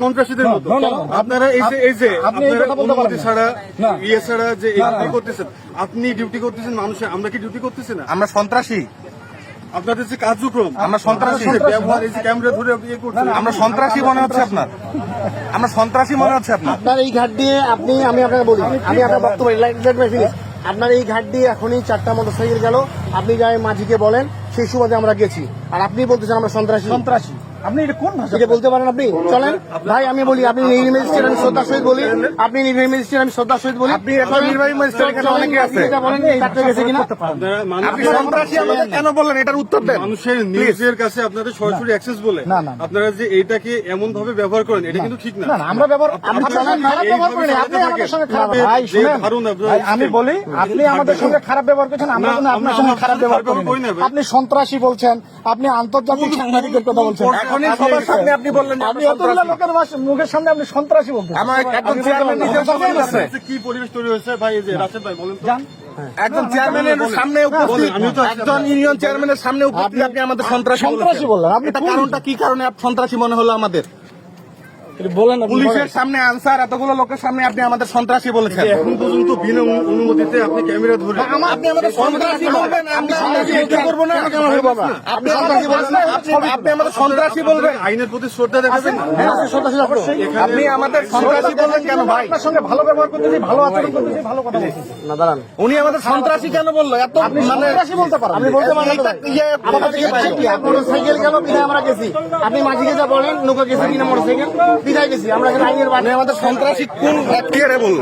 সন্ত্রাসীদের মতো। আপনারা এই যে এই যে আপনি এই আপনারা কথা বলতে পারেন অনুমতি ছাড়া। ইয়ে ছাড়া যে করতেছেন আপনি ডিউটি করতেছেন মানুষের আমরা কি ডিউটি করতেছি না? আমরা সন্ত্রাসী। আপনাদের যে কার্যক্রম আমরা সন্ত্রাসী। ব্যবহার এই যে ক্যামেরা ধরে ইয়ে করছেন আমরা সন্ত্রাসী মনে হচ্ছে আপনার। আমরা সন্ত্রাসী মনে হচ্ছে আপনার। আপনার এই ঘাট দিয়ে আপনি আমি আপনাকে বলি আমি আপনার বক্তব্য আপনার এই ঘাট দিয়ে এখনই চারটা মোটরসাইকেল গেল। আপনি যাই মাঝিকে বলেন সেই সুবাদে আমরা গেছি। আর আপনি বলতেছেন আমরা সন্ত্রাসী। সন্ত্রাসী। আপনি এটা কোন ভাষা এটা বলতে পারেন আপনি? চলেন। ভাই আমি বলি আপনি ম্যাজিস্ট্রেট আমি শ্রদ্ধার সহিত বলি আপনি নির্বাহী ম্যাজিস্ট্রেট আমি শ্রদ্ধার সহিত বলি। আপনি এখন নির্বাহী ম্যাজিস্ট্রেট এখানে অনেকে আছে। যেটা বলেন গেছে কিনা আপনি সন্ত্রাসী আমাদের কেন বললেন? এটার উত্তর দেন। মানুষের নিউজের কাছে আপনাদের সরাসরি অ্যাক্সেস বলে। না, না, না। আপনারা যে এইটাকে এমন ভাবে ব্যবহার করেন এটা কিন্তু ঠিক না। না আমরা ব্যবহার খারাপ ব্যবহার করিনি আপনি আমাদের সঙ্গে খারাপ ভাই শুনেন। আমি বলি আপনি আমাদের সঙ্গে খারাপ ব্যবহার করছেন আমরা কিন্তু আপনার সঙ্গে খারাপ ব্যবহার করি। আপনি সন্ত্রাসী বলছেন আপনি আন্তর্জাতিক সাংবাদিকের কথা বলছেন। এখনই সবার সামনে আপনি বললেন আপনি আমরা সন্ত্রাসী। লোকের বাস- মুখের সামনে আপনি সন্ত্রাসী বলতেন আমার একজন চেয়ারম্যান নিজের সামনে কি পরিবেশ তৈরি হয়েছে? ভাই এই যে রাশেদ ভাই বলেন তো। একজন চেয়ারম্যানের সামনে উপস্থিত। আমিও তো একজন ইউনিয়ন চেয়ারম্যানের সামনে উপস্থিত। আপনি আমাদের সন্ত্রাসী সন্ত্রাসী বললেন। আপনি কারণটা কি কারণে সন্ত্রাসী মনে হলো আমাদের? বলেন পুলিশের সামনে আনসার এতগুলো লোকের সামনে আপনি আমাদের সন্ত্রাসী বলেছেন। এখন পর্যন্ত বিনা অনুমতিতে আপনি ক্যামেরা ধরে আপনি আমাদের সন্ত্রাসী বলবেন আমরা করব না। কেন আপনি সন্ত্রাসী বলবেন আপনি- আপনি আমাদের সন্ত্রাসী বলবেন। আইনের প্রতি শ্রদ্ধা দেখাবেন। না হ্যাঁ, আপনি সন্ত্রাসী আপনি আমাদের সন্ত্রাসী কেন ভাই? আপনার সঙ্গে ভালো ব্যবহার করতেছি ভালো আচরণ করতেছি ভালো কথা না দাঁড়ান। উনি আমাদের সন্ত্রাসী কেন বলল? এত আপনি মানে সন্ত্রাসী বলতে পারেন। ইয়ে মোটরসাইকেল গেল আমরা গেছি। আপনি মাঝিকে যা বলেন নৌকা গেছি কিনা মোটরসাইকেল? বিদায় গেছি আমরা আইনের বাড়ি আমাদের সন্ত্রাসী কোন বলল?